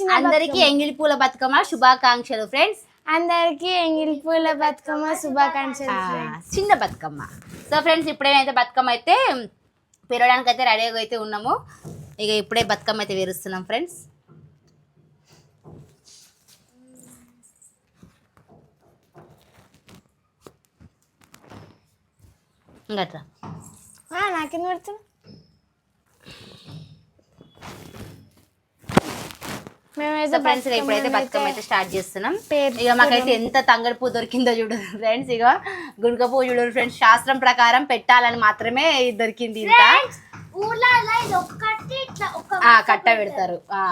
చిన్న అందరికి ఎంగిలి పూల బతుకమ్మ శుభాకాంక్షలు ఫ్రెండ్స్ అందరికి ఎంగిలి పూల బతుకమ్మ శుభాకాంక్షలు. చిన్న బతుకమ్మ. సో ఫ్రెండ్స్ ఇప్పుడేమైతే బతుకమ్మ అయితే పెరగడానికి అయితే రెడీగా అయితే ఉన్నాము. ఇక ఇప్పుడే బతుకమ్మ అయితే వేరుస్తున్నాం ఫ్రెండ్స్ ఆ, నాకేం పెడుతున్నా మేమైతే ఫ్రెండ్స్ ఇప్పుడైతే బతుకమ్మ అయితే స్టార్ట్ చేస్తున్నాం. ఇక మాకైతే ఎంత తంగడి పువ్వు దొరికిందో చూడు ఫ్రెండ్స్ ఇక గుండక పువ్వు చూడు ఫ్రెండ్స్ శాస్త్రం ప్రకారం పెట్టాలని మాత్రమే దొరికింది ఇంత. కట్ట పెడతారు. ఆ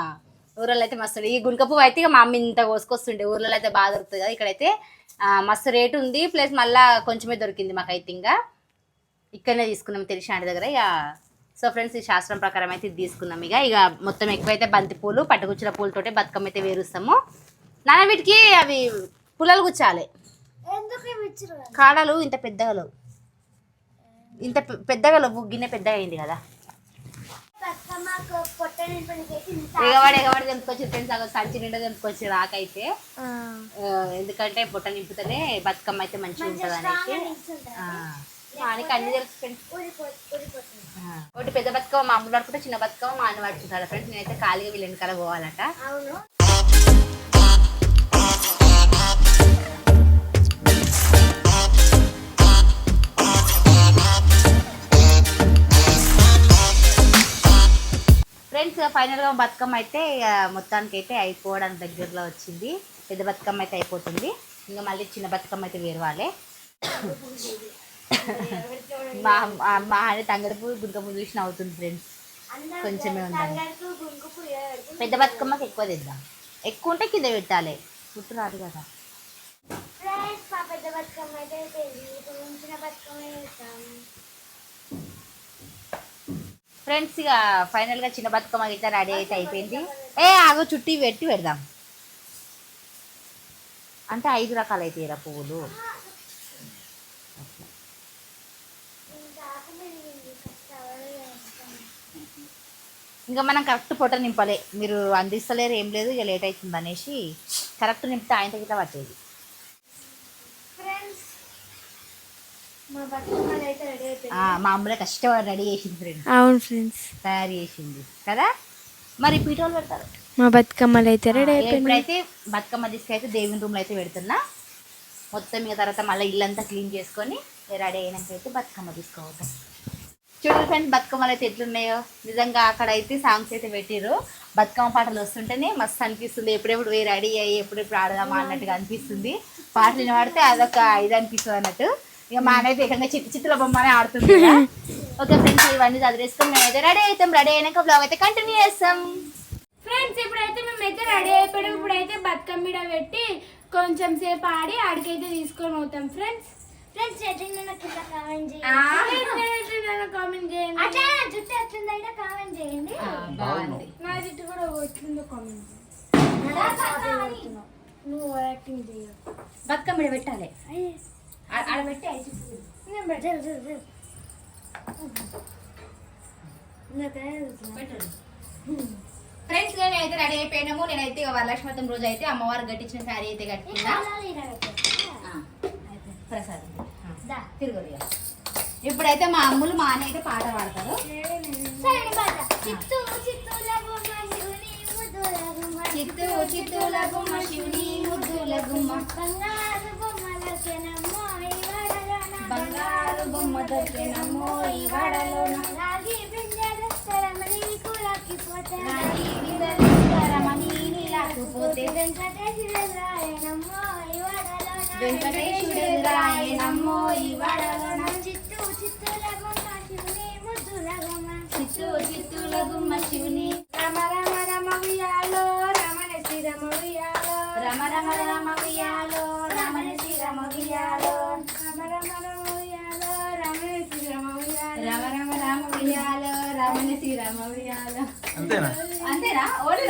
ఊర్లలో అయితే మస్తు ఈ గుండక పువ్వు అయితే ఇక మా అమ్మ ఇంత కోసుకొస్తుండే ఊర్లలో అయితే బాగా దొరుకుతుంది కదా ఇక్కడైతే మస్తు రేటు ఉంది ప్లస్ మళ్ళా కొంచెమే దొరికింది మాకైతే ఇంకా ఇక్కడనే తీసుకున్నాం తెలిసిన దగ్గర ఇక సో ఫ్రెండ్స్ ఈ శాస్త్రం ప్రకారం అయితే ఇది తీసుకున్నాం ఇక ఇక మొత్తం ఎక్కువైతే బంతి పూలు పట్టుకుచ్చిన పూలతోటి బతుకమ్మ అయితే వేరుస్తాము. నాన్న వీటికి అవి పుల్లలు గుచ్చాలి? కాడలు ఇంత పెద్దగా లేవు. ఇంత పెద్దగా లేవు గిన్నె పెద్దగా అయింది కదా. పొట్ట ఎగవాడు ఎగవాడు తెంపుకొచ్చి ఫ్రెండ్స్ అక్కడ సంచి నిండా తెంపుకొచ్చి రాకైతే ఎందుకంటే బుట్ట నింపుతేనే బతుకమ్మ అయితే మంచిగా ఉంటుంది అనేసి ఆయనకి అన్ని తెలుసు ఫ్రెండ్స్ ఒకటి పెద్ద బతుకమ్మ మా అమ్మ పడుకుంటే చిన్న బతుకమ్మ మా అన్న పడుకుంటాడు ఫ్రెండ్స్ నేనైతే ఖాళీగా వీళ్ళ వెనకాల పోవాలట. ఫ్రెండ్స్ ఫైనల్గా బతుకమ్మ అయితే మొత్తానికి అయితే అయిపోవడానికి దగ్గరలో వచ్చింది. పెద్ద బతుకమ్మ అయితే అయిపోతుంది. ఇంకా మళ్ళీ చిన్న బతుకమ్మ అయితే వేరవాలి మా మా- ఆయన తంగడుపు గుంకమ్మ చూసిన అవుతుంది ఫ్రెండ్స్ కొంచెమే ఉండాలి. గుంకుపు. పెద్ద బతుకమ్మకి ఎక్కువ తెద్దాం. ఎక్కువ ఉంటే కింద పెట్టాలి. పుట్టు రాదు కదా ఫ్రెండ్స్ పెద్ద బతుకమ్మ అయితే బతుకమ్మ ఇక ఫైనల్గా చిన్న బతుకమ్మ అయితే రెడీ అయితే అయిపోయింది. ఏ ఆగో చుట్టి పెట్టి పెడదాం. అంటే ఐదు రకాలు అయితే పువ్వులు. ఇంకా మనం కరెక్ట్ పొట్ట నింపాలి. మీరు అందిస్తలేరు ఏం లేదు ఇక లేట్ అవుతుంది అనేసి కరెక్ట్ నింపితే ఆయన గిట్ల పట్టేది. ఫ్రెండ్స్ మా బతుకమ్మలు అయితే రెడీ అయిపోయింది ఆ, మా అమ్మలే కష్టపడి రెడీ చేసింది ఫ్రెండ్స్ అవును ఫ్రెండ్స్ తయారు చేసింది. కదా? మరి పీటోలు పెడతారు. మా బతుకమ్మలు అయితే రెడీ ఇప్పుడైతే బతుకమ్మ తీసుకైతే దేవుని రూమ్లో అయితే పెడుతున్నా. మొత్తం ఇక తర్వాత మళ్ళీ ఇల్లంతా క్లీన్ చేసుకొని రెడీ అయినాక అయితే బతుకమ్మ తీసుకోవద్దాం చూడండి ఫ్రెండ్స్ బతుకమ్మలు అయితే ఎట్లున్నాయో. నిజంగా అక్కడ అయితే సాంగ్స్ అయితే పెట్టిర్రు. బతుకమ్మ పాటలు వస్తుంటేనే మస్తు అనిపిస్తుంది. ఎప్పుడెప్పుడు పోయి రెడీ అయ్యి ఎప్పుడెప్పుడు ఆడదామా అన్నట్టుగా అనిపిస్తుంది. పాటలు వినబడితే అదొక ఇది అనిపిస్తుంది అన్నట్టు. ఇక మా అనేది ఏకంగా చిత్త చిత్తుల బొమ్మనే ఆడుతుంది ఓకే ఫ్రెండ్స్ ఇవన్నీ చదివేసుకొని మేమైతే రెడీ అవుతాం రెడీ అయినాక బ్లాగ్ అయితే కంటిన్యూ చేస్తాం. ఫ్రెండ్స్ ఇప్పుడైతే మేమైతే రెడీ అయిపోయాం. ఇప్పుడైతే బతుకమ్మ మీద పెట్టి కొంచెం సేపు ఆడి ఆడికైతే తీసుకొని పోతాం. ఫ్రెండ్స్ ఫ్రెండ్స్ ఎట్లా కింద కామెంట్ చేయండి కామెంట్ చేయండి అట్లా నా జుట్టు ఎట్లుందంటే కామెంట్ చేయండి బాగుంది నా జుట్టు కూడా వచ్చిందో కామెంట్ నువ్వు యాక్టింగ్ బతుకమ్మ పెట్టాలి. ఆ- ఆడ పెట్టి ఐదు నేను పెట్టాను జరు, జరు. నాకే తెలుసు. ఫ్రెండ్స్ నేనైతే రెడీ అయిపోయినాము. నేనైతే ఇక వరలక్ష్మతం రోజు అయితే అమ్మవారు కట్టించిన శారీ అయితే కట్టుకున్నా. అయిపోయింది. ప్రసాదం. ఆ, దా. తిరుగురు ఇక. ఇప్పుడైతే మా అమ్ములు మా అన్న అయితే పాట పాడతారు. చిత్తూ చిత్తూల బొమ్మ గుమ్మ. శివుని ముద్దుల గుమ్మ బంగారు ఈ వడలోన. బంగారు బొమ్మ దొరికినమ్మో ఈ వాడలోన రాగి స్థలమని నీలాకుపోతే వెంకటేశ్వర రాయనమ్మో ఈ వడలోన. చిత్తూ శివుని ముద్దుల చిత్తూ చిత్తూల శివుని రమ రమ రమ ఉయ్యాలో రమణ శ్రీరమ ఉయ్యాలో రమ రమ రమ ఉయ్యాలో రమణ శ్రీరమ ఉయ్యాలో రమ రమ రమ రమణ రమ రమ రామ వియాలో శ్రీరమ అంతేనా? అంతేనా? ఓన్లీ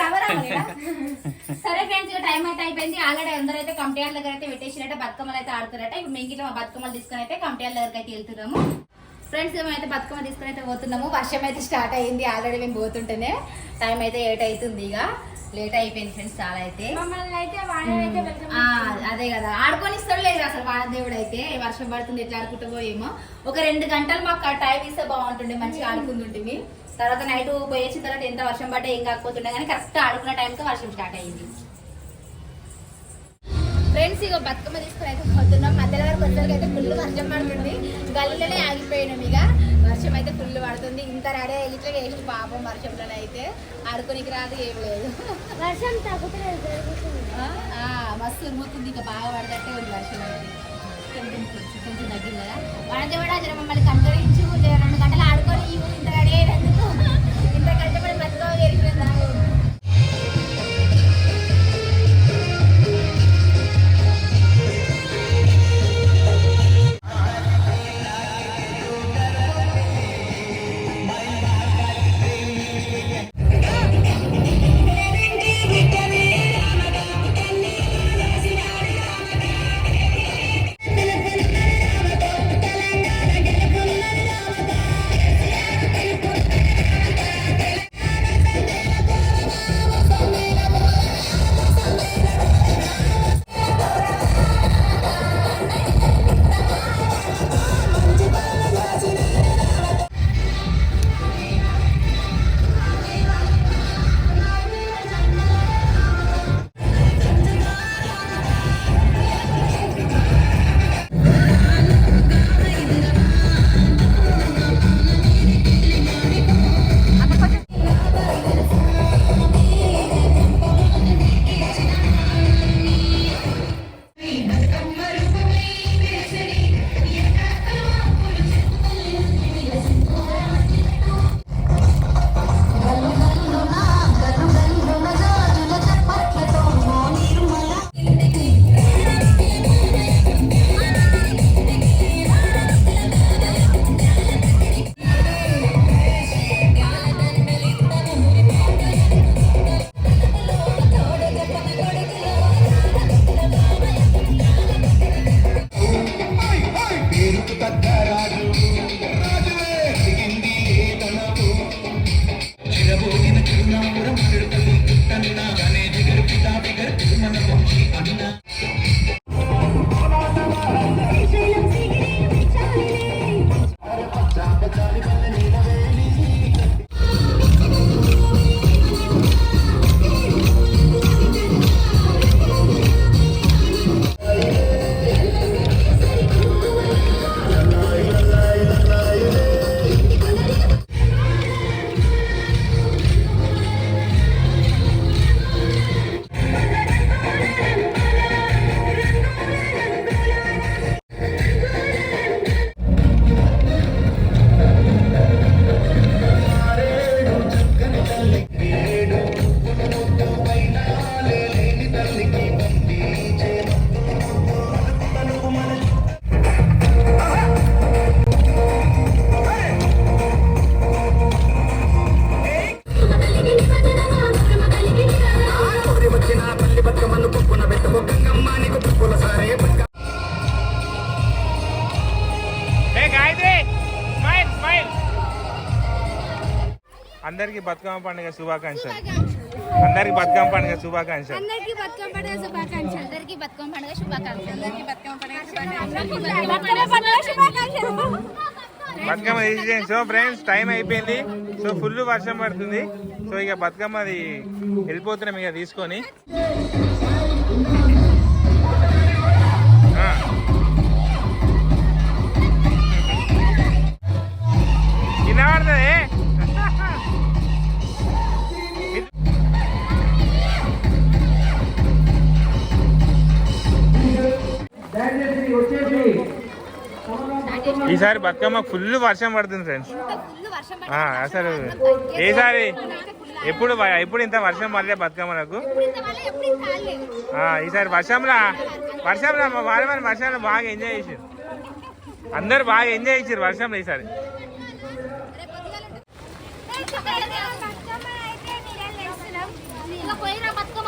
సరే ఫ్రెండ్స్ ఇక టైం అయితే అయిపోయింది. ఆల్రెడీ అందరూ అయితే కంపెనీల దగ్గర అయితే పెట్టేసినట్టే బతుకమ్మలు అయితే ఆడుతున్నారట ఇప్పుడు మేము గిట్ల మా బతుకమ్మలు తీసుకొని అయితే కంపెనీల దగ్గరికి అయితే వెళ్తున్నాము. ఫ్రెండ్స్ మేమైతే బతుకమ్మ తీసుకుని అయితే పోతున్నాము. వర్షం అయితే స్టార్ట్ అయ్యింది. ఆల్రెడీ మేము పోతుంటేనే టైం అయితే ఎయిట్ అవుతుంది ఇక. లేట్ అయిపోయింది ఫ్రెండ్స్ చాలా అయితే. అదే కదా. ఆడుకొని ఇస్తాడు లేదు అసలు వానదేవుడు అయితే. వర్షం పడుతుంది ఎట్లా ఆడుకుంటూ పోయేమో ఒక రెండు గంటలు మాకు టైం ఇస్తే బాగుంటుండే మంచిగా ఆడుకుంటుంటివి తర్వాత నైట్ పోయేసిన తర్వాత ఎంత వర్షం పడ్డా ఏం కాకపోతుండే కానీ కరెక్ట్ ఆడుకున్న టైంతో వర్షం స్టార్ట్ అయ్యింది. ఫ్రెండ్స్ ఇక బతుకమ్మ తీసుకుని అయితే పోతున్నాం. మధ్యలో వరకు వచ్చేసరికి అయితే ఫుల్ వర్షం పడుతుంది. గల్లీలోనే ఆగిపోయినాం ఇక. వర్షం అయితే ఫుల్ పడుతుంది. ఇంత రెడీ ఇట్లా వేసి పాపం వర్షంలోనే అయితే. ఆడుకోనికి రాదు ఏం లేదు. వర్షం మస్తు ఉరుముతుంది ఇంకా బాగా పడదట్టే ఉంది వర్షం అయితే. కొంచెం తగ్గింది? కదా వాడదేవాడా జర మమ్మల్ని కంట్రోలించు రెండు గంటలు ఆడుకొని ఇంత రెడీ అయినందుకు. பிகர் பிகர் பிகர் பிகர் అందరికి బతుకమ్మ పండుగ శుభాకాంక్షలు. అందరికి బతుకమ్మ పండుగ శుభాకాంక్షలు. అందరికీ బతుకమ్మ పండుగ శుభాకాంక్షలు. అందరికీ బతుకమ్మ పండుగ శుభాకాంక్షలు. అందరికీ బతుకమ్మ పండుగ బతుకమ్మ పండుగ శుభాకాంక్షలు. బతుకమ్మ తీసేయండి సో ఫ్రెండ్స్ టైం అయిపోయింది. సో ఫుల్ వర్షం పడుతుంది. సో ఇక బతుకమ్మది వెళ్ళిపోతున్నాం ఇక తీసుకొని. ఈసారి బతుకమ్మ ఫుల్ వర్షం పడుతుంది ఫ్రెండ్స్ అసలు ఈసారి ఎప్పుడు ఎప్పుడు ఇంత వర్షం పడలే బతుకమ్మలకు? ఆ, ఈసారి వర్షంలో వర్షంలో మా వాళ్ళ వాళ్ళ వర్షంలో బాగా ఎంజాయ్ చేసారు అందరు బాగా ఎంజాయ్ చేసారు వర్షంలో ఈసారి. బతుకమ్మ పోయిన బతుకమ్మ?